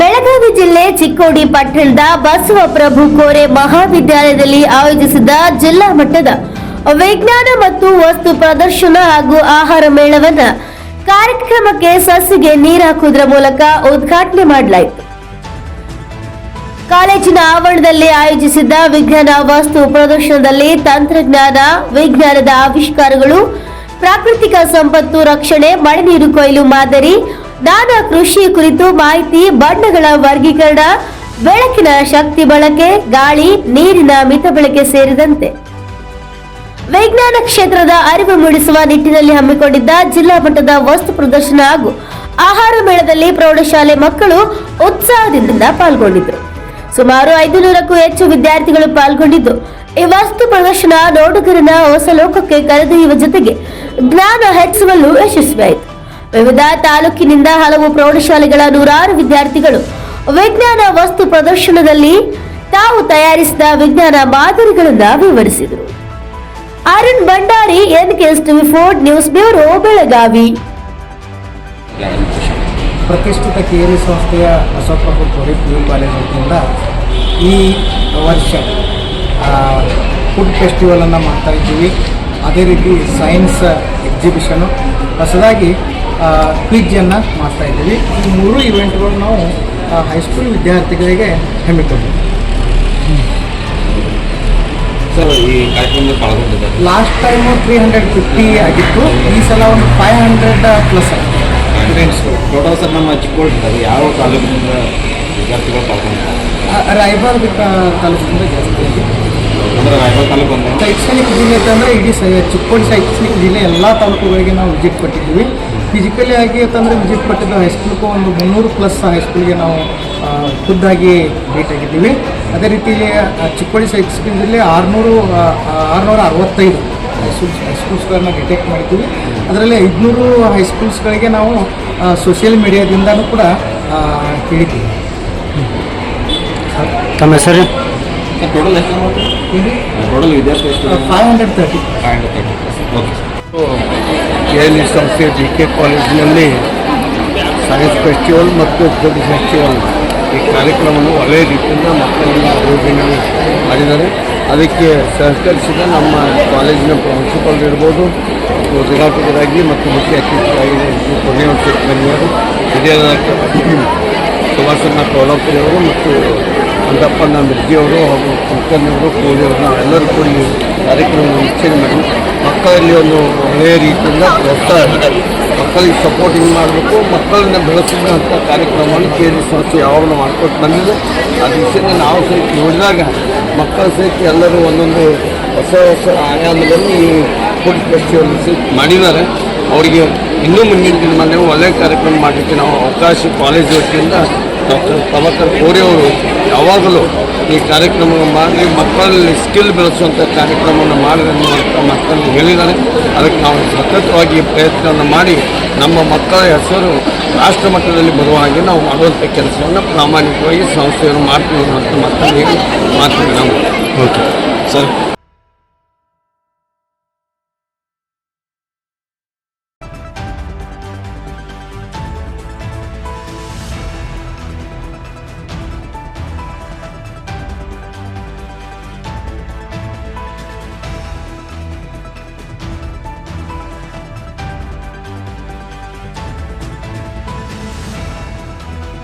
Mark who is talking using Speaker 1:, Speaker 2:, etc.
Speaker 1: ಬೆಳಗಾವಿ ಜಿಲ್ಲೆ ಚಿಕ್ಕೋಡಿ ಪಟ್ಟಣದ ಬಸವಪ್ರಭು ಕೋರೆ ಮಹಾವಿದ್ಯಾಲಯದಲ್ಲಿ ಆಯೋಜಿಸಿದ ಜಿಲ್ಲಾ ಮಟ್ಟದ ವಿಜ್ಞಾನ ಮತ್ತು ವಸ್ತು ಪ್ರದರ್ಶನ ಹಾಗೂ ಆಹಾರ ಮೇಳವನ್ನ ಕಾರ್ಯಕ್ರಮಕ್ಕೆ ಸಸಿಗೆ ನೀರು ಹಾಕುವುದರ ಮೂಲಕ ಉದ್ಘಾಟನೆ ಮಾಡಲಾಯಿತು. ಕಾಲೇಜಿನ ಆವರಣದಲ್ಲಿ ಆಯೋಜಿಸಿದ್ದ ವಿಜ್ಞಾನ ವಸ್ತು ಪ್ರದರ್ಶನದಲ್ಲಿ ತಂತ್ರಜ್ಞಾನ, ವಿಜ್ಞಾನದ ಆವಿಷ್ಕಾರಗಳು, ಪ್ರಾಕೃತಿಕ ಸಂಪತ್ತು ರಕ್ಷಣೆ ಮಳೆ ನೀರು ಕೊಯ್ಲು ಮಾದರಿ ನಾನಾ ಕೃಷಿ ಕುರಿತು ಮಾಹಿತಿ, ಬಣ್ಣಗಳ ವರ್ಗೀಕರಣ, ಬೆಳಕಿನ ಶಕ್ತಿ ಬಳಕೆ, ಗಾಳಿ, ನೀರಿನ ಮಿತ ಬಳಕೆ ಸೇರಿದಂತೆ. ವಿಜ್ಞಾನ ಕ್ಷೇತ್ರದ ಅರಿವು ಮೂಡಿಸುವ ನಿಟ್ಟಿನಲ್ಲಿ ಹಮ್ಮಿಕೊಂಡಿದ್ದ ಜಿಲ್ಲಾ ಮಟ್ಟದ ವಸ್ತು ಪ್ರದರ್ಶನ ಹಾಗೂ ಆಹಾರ ಮೇಳದಲ್ಲಿ ಪ್ರೌಢಶಾಲೆ ಮಕ್ಕಳು ಉತ್ಸಾಹದಿಂದ ಪಾಲ್ಗೊಂಡಿದ್ದರು. ಸುಮಾರು ಐದು ನೂರಕ್ಕೂ ಹೆಚ್ಚು ವಿದ್ಯಾರ್ಥಿಗಳು ಪಾಲ್ಗೊಂಡಿದ್ದು, ಈ ವಸ್ತು ಪ್ರದರ್ಶನ ನೋಡುಗರನ್ನ ಹೊಸ ಲೋಕಕ್ಕೆ ಕರೆದೊಯ್ಯುವ ಜೊತೆಗೆ ಜ್ಞಾನ ಹೆಚ್ಚಿಸುವಲ್ಲೂ ಯಶಸ್ವಿಯಾಯಿತು. ವಿವಿಧ ತಾಲೂಕಿನಿಂದ ಹಲವು ಪ್ರೌಢಶಾಲೆಗಳ ನೂರಾರು ವಿದ್ಯಾರ್ಥಿಗಳು ವಿಜ್ಞಾನ ವಸ್ತು ಪ್ರದರ್ಶನದಲ್ಲಿ ತಾವು ತಯಾರಿಸಿದ ವಿಜ್ಞಾನ ಮಾದರಿಗಳನ್ನು ವಿವರಿಸಿದರು. Arun Bhandari N TV Ford news bureau, Belagavi.
Speaker 2: ಪ್ರತಿಷ್ಠಿತ ಕೆ ಎಲ್ ಸಂಸ್ಥೆಯ ಬಸವಪ್ರಭು ಕೋರಿ ಪಿ ಯು ಕಾಲೇಜ್ ವತಿಯಿಂದ ಈ ವರ್ಷ ಫುಡ್ ಫೆಸ್ಟಿವಲನ್ನು ಮಾಡ್ತಾ ಇದ್ದೀವಿ. ಅದೇ ರೀತಿ ಸೈನ್ಸ್ ಎಕ್ಸಿಬಿಷನು ಹೊಸದಾಗಿ ಕ್ವಿಜ್ಜನ್ನು ಮಾಡ್ತಾ ಇದ್ದೀವಿ. ಈ ಮೂರು ಇವೆಂಟ್ಗಳು ನಾವು ಹೈಸ್ಕೂಲ್ ವಿದ್ಯಾರ್ಥಿಗಳಿಗೆ ಹಮ್ಮಿಕೊಂಡಿದ್ದೀವಿ
Speaker 3: ಸರ್ ಈ ಕಾರ್ಯಕ್ರಮದಲ್ಲಿ ಪಾಲ್ಗೊಂಡಿದ್ದಾರೆ.
Speaker 2: Last time three hundred fifty ಆಗಿತ್ತು. ಈ ಸಲ ಒಂದು ಫೈವ್ ಹಂಡ್ರೆಡ್ ಪ್ಲಸ್ ಸ್ಟೂಡೆಂಟ್ಸ್ಗಳು
Speaker 3: ಟೋಟಲ್ ಸರ್ ನಮ್ಮ ಚಿಕ್ಕೋಡಿದ್ದಾರೆ ಯಾವ ತಾಲೂಕಿನಿಂದ ವಿದ್ಯಾರ್ಥಿಗಳು ಪಾಲ್ಗೊಂಡಿದ್ದಾರೆ?
Speaker 2: ರಾಯಬಾಗ್ ತಾಲೂಕಿನಿಂದ ಜಾಸ್ತಿ ಆಗಿದೆ.
Speaker 3: ಅಂದ್ರೆ ರಾಯಬಾಗ್ ತಾಲೂಕು ಅಂದರೆ?
Speaker 2: ಶೈಕ್ಷಣಿಕ ಜಿಲ್ಲೆ ಅಂತಂದರೆ ಇಡೀ ಚಿಕ್ಕೋಡಿ ಶೈಕ್ಷಣಿಕ ಜಿಲ್ಲೆ ಎಲ್ಲ ತಾಲೂಕುಗಳಿಗೆ ನಾವು ವಿಸಿಟ್ ಕೊಟ್ಟಿದ್ದೀವಿ. ಫಿಸಿಕಲಿ ಆಗಿ ಅಂತಂದರೆ ವಿಸಿಟ್ ಕೊಟ್ಟಿದ್ದು ಹೈಸ್ಕೂಲ್ಗೂ ಒಂದು ಮುನ್ನೂರು ಪ್ಲಸ್ ಹೈಸ್ಕೂಲ್ಗೆ ನಾವು ಖುದ್ದಾಗಿ ಭೇಟಿ ಆಗಿದ್ದೀವಿ. ಅದೇ ರೀತಿಯಲ್ಲಿ ಚಿಕ್ಕಬಳ್ಳಿ ಚಿಕ್ಕೋಡಿ ಶೈಕ್ಷಣಿಕ ಜಿಲ್ಲೆ ಆರುನೂರು ಆರುನೂರ ಅರವತ್ತೈದು ಹೈಸ್ಕೂಲ್ಸ್ ಹೈಸ್ಕೂಲ್ಸ್ಗಳನ್ನ ಡಿಟೆಕ್ಟ್ ಮಾಡಿದ್ದೀವಿ. ಅದರಲ್ಲಿ ಐದುನೂರು ಹೈಸ್ಕೂಲ್ಸ್ಗಳಿಗೆ ನಾವು ಸೋಷಿಯಲ್ ಮೀಡಿಯಾದಿಂದನೂ ಕೂಡ ಕೇಳಿದ್ದೀವಿ. ಹೇಳಿದ್ದೀವಿ
Speaker 4: ತಮ್ಮ ಹೆಸರು?
Speaker 3: ಸರ್ ಟೋಟಲ್ ಟೋಟಲ್ ವಿದ್ಯಾರ್ಥಿ
Speaker 2: five hundred thirty
Speaker 3: five hundred thirty okay
Speaker 4: E ಸಂಸ್ಥೆ ಡಿ ಕೆ ಕಾಲೇಜಿನಲ್ಲಿ ಸೈನ್ಸ್ ಫೆಸ್ಟಿವಲ್ ಮತ್ತು ಫುಡ್ ಫೆಸ್ಟಿವಲ್ ಈ ಕಾರ್ಯಕ್ರಮವನ್ನು ಒಳ್ಳೆಯ ರೀತಿಯಿಂದ ಮಕ್ಕಳನ್ನು ಆಯೋಜನೆ ಮಾಡಿದ್ದಾರೆ. ಅದಕ್ಕೆ ಸಹಕರಿಸಿದ ನಮ್ಮ ಕಾಲೇಜಿನ ಪ್ರಾಂಶುಪಾಲರು ಇರ್ಬೋದು ಉದ್ಘಾಟಕರಾಗಿ ಮತ್ತು ಮುಖ್ಯ ಅತಿಥಿಯಾಗಿ ಕೊನೆಯ ವರ್ಷದವರು ಹಿರಿಯ ಸುಭಾಷಣ್ಣ ಕೋಲಾಪುರಿ ಅವರು ಮತ್ತು ಅಂದಪ್ಪಣ್ಣ ಮಿರ್ಜಿಯವರು ಹಾಗೂ ಕುಲಕರ್ಣಿಯವರು ಕೋಲಿಯವರು ನಾವೆಲ್ಲರೂ ಕೂಡ ಈ ಕಾರ್ಯಕ್ರಮವನ್ನು ವೀಕ್ಷಣೆ ಮಾಡಿ ಮಕ್ಕಳಲ್ಲಿ ಒಂದು ಒಳ್ಳೆಯ ರೀತಿಯಿಂದ ಪ್ರೋತ್ಸಾಹ ಮಕ್ಕಳಿಗೆ ಸಪೋರ್ಟಿಂಗ್ ಮಾಡಬೇಕು, ಮಕ್ಕಳನ್ನ ಬೆಳೆಸಿದಂಥ ಕಾರ್ಯಕ್ರಮವನ್ನು ಕೆ ಜಿ ಸಂಸ್ಥೆ ಯಾವಾಗಲೂ ಮಾಡ್ಕೊಟ್ಟು ಬಂದಿದೆ. ಆ ದಿವಸದಿಂದ ನಾವು ಸಹಿತ ನೋಡಿದಾಗ ಮಕ್ಕಳ ಸಹಿತ ಎಲ್ಲರೂ ಒಂದೊಂದು ಹೊಸ ಹೊಸ ಆಯಾಮದಲ್ಲಿ ಈ ಫುಡ್ ಫೆಸ್ಟಿವಲ್ ಸಹಿತ ಮಾಡಿದ್ದಾರೆ. ಅವರಿಗೆ ಇನ್ನೂ ಮುಂದಿನ ದಿನಮಾನ ಒಳ್ಳೆಯ ಕಾರ್ಯಕ್ರಮ ಮಾಡಲಿಕ್ಕೆ ನಾವು ಅವಕಾಶ ಕಾಲೇಜ್ ವತಿಯಿಂದ ಡಾಕ್ಟರ್ ಪ್ರಭಾಕರ್ ಕೋರಿ ಅವರು ಯಾವಾಗಲೂ ಈ ಕಾರ್ಯಕ್ರಮ ಮಾಡಿ ಮಕ್ಕಳಲ್ಲಿ ಸ್ಕಿಲ್ ಬೆಳೆಸುವಂಥ ಕಾರ್ಯಕ್ರಮವನ್ನು ಮಾಡಿದೆ ಅನ್ನುವಂಥ ಮಕ್ಕಳನ್ನು ಹೇಳಿದ್ದಾರೆ. ಅದಕ್ಕೆ ನಾವು ಸತತವಾಗಿ ಪ್ರಯತ್ನವನ್ನು ಮಾಡಿ ನಮ್ಮ ಮಕ್ಕಳ ಹೆಸರು ರಾಷ್ಟ್ರ ಮಟ್ಟದಲ್ಲಿ ಬರುವ ಹಾಗೆ ನಾವು ಮಾಡುವಂಥ ಕೆಲಸವನ್ನು ಪ್ರಾಮಾಣಿಕವಾಗಿ ಸಂಸ್ಥೆಯನ್ನು ಮಾಡ್ತೀವಿ ಅಂತ ಮಕ್ಕಳಿಗೆ ಮಾತಾಡಿ ನಾವು.
Speaker 3: Okay sir